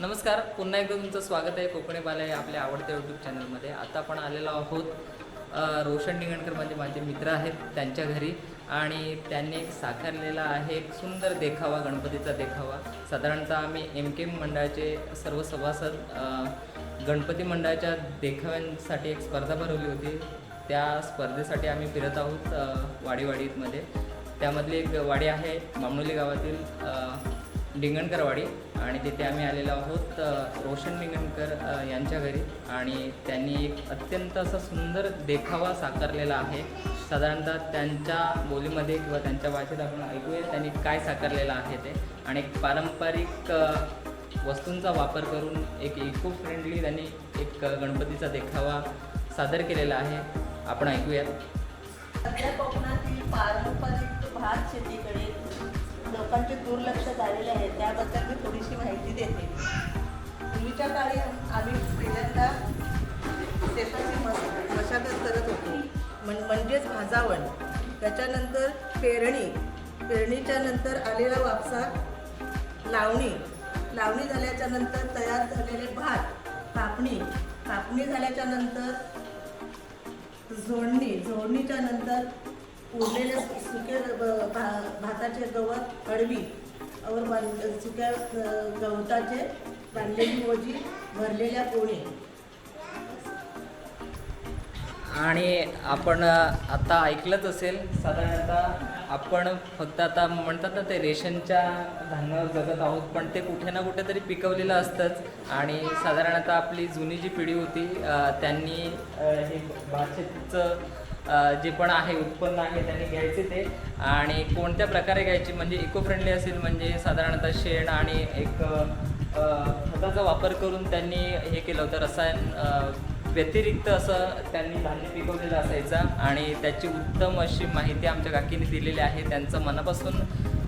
नमस्कार पुन्हा एकदा तुमचं स्वागत आहे कोकणी बाला या आपल्या आवडत्या यूट्यूब चॅनलमध्ये आता आपण आलेलो आहोत रोशन निगणकर म्हणजे माझे मित्र आहेत त्यांच्या घरी आणि त्यांनी एक साकारलेला आहे एक सुंदर देखावा गणपतीचा देखावा. साधारणतः आम्ही एम के मंडळाचे सर्व सभासद गणपती मंडळाच्या देखाव्यांसाठी एक स्पर्धा भरवली होती. त्या स्पर्धेसाठी आम्ही फिरत आहोत वाडीवाडीमध्ये. त्यामधली एक वाडी आहे मामनोली गावातील डिंगणकरवाडी आणि तिथे आम्ही आलेलो आहोत रोशन डिंगणकर यांच्या घरी. आणि त्यांनी एक अत्यंत असा सुंदर देखावा साकारलेला आहे. साधारणतः त्यांच्या बोलीमध्ये किंवा त्यांच्या भाषेत आपण ऐकूया त्यांनी काय साकारलेलं आहे ते. आणि एक पारंपरिक वस्तूंचा वापर करून एक इको फ्रेंडली त्यांनी एक गणपतीचा देखावा सादर केलेला आहे. आपण ऐकूयात. सध्या कोकणातील पारंपरिक भात शेतीकडे लोकांचे दुर्लक्ष झालेले आहे त्याबद्दल मी थोडीशी माहिती देते. पूर्वीच्या काळी आम्ही पहिल्यांदा शेताची मश मशागत करत होतो. म्हण म्हणजेच भाजावण. त्याच्यानंतर पेरणी. पेरणीच्या नंतर आलेला वापसा लावणी. लावणी झाल्याच्यानंतर तयार झालेले भात कापणी. कापणी झाल्याच्यानंतर झोडणी झोडणीच्या नंतर उरलेले सुके भा- भाताचे गवत अडवी और बांध सुक्या गवताचे बांधलेली मोजी भरलेल्या पोळी. आणि आपण आता ऐकलंच असेल साधारणतः आपण फक्त आता म्हणतात ना ते रेशनच्या धान्यावर जगत आहोत पण ते कुठे ना कुठेतरी पिकवलेलं असतंच. आणि साधारणतः आपली जुनी जी पिढी होती त्यांनी हे भातशेतीचं जे पण आहे उत्पन्न आहे त्यांनी घ्यायचे ते. आणि कोणत्या प्रकारे घ्यायचे म्हणजे इको फ्रेंडली असेल म्हणजे साधारणतः शेण आणि एक खताचा वापर करून त्यांनी हे केलं होतं रसायन व्यतिरिक्त असं त्यांनी धान्य पिकवलेलं असायचं आणि त्याची उत्तम अशी माहिती आमच्या काकीने दिलेली आहे. त्यांचं मनापासून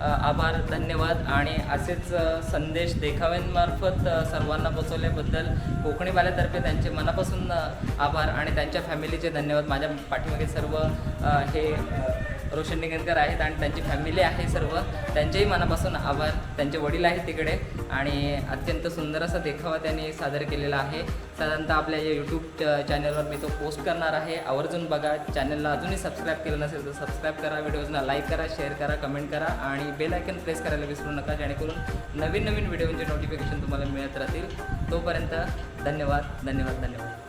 आभार धन्यवाद आणि असेच संदेश देखाव्यांमार्फत सर्वांना पोचवल्याबद्दल कोकणी बाल्यातर्फे त्यांचे मनापासून आभार आणि त्यांच्या फॅमिलीचे धन्यवाद. माझ्या पाठीमागे सर्व हे रोशन निगनकर आहेत आणि त्यांची फॅमिली आहे सर्व. त्यांचेही मनापासून आभार. त्यांचे वडील आहेत तिकडे आणि अत्यंत सुंदर असा देखावा त्यांनी सादर केलेला आहे. साधारणतः आपल्या या यूट्यूब चॅनलवर मी तो पोस्ट करणार आहे. आवर्जून बघा. चॅनलला अजूनही सबस्क्राईब केलं नसेल तर सबस्क्राईब करा. व्हिडिओजना लाईक करा शेअर करा कमेंट करा आणि बेल आयकन प्रेस करायला विसरू नका. जेणेकरून नवीन नवीन व्हिडिओचे नोटिफिकेशन तुम्हाला मिळत राहतील. तोपर्यंत धन्यवाद धन्यवाद धन्यवाद.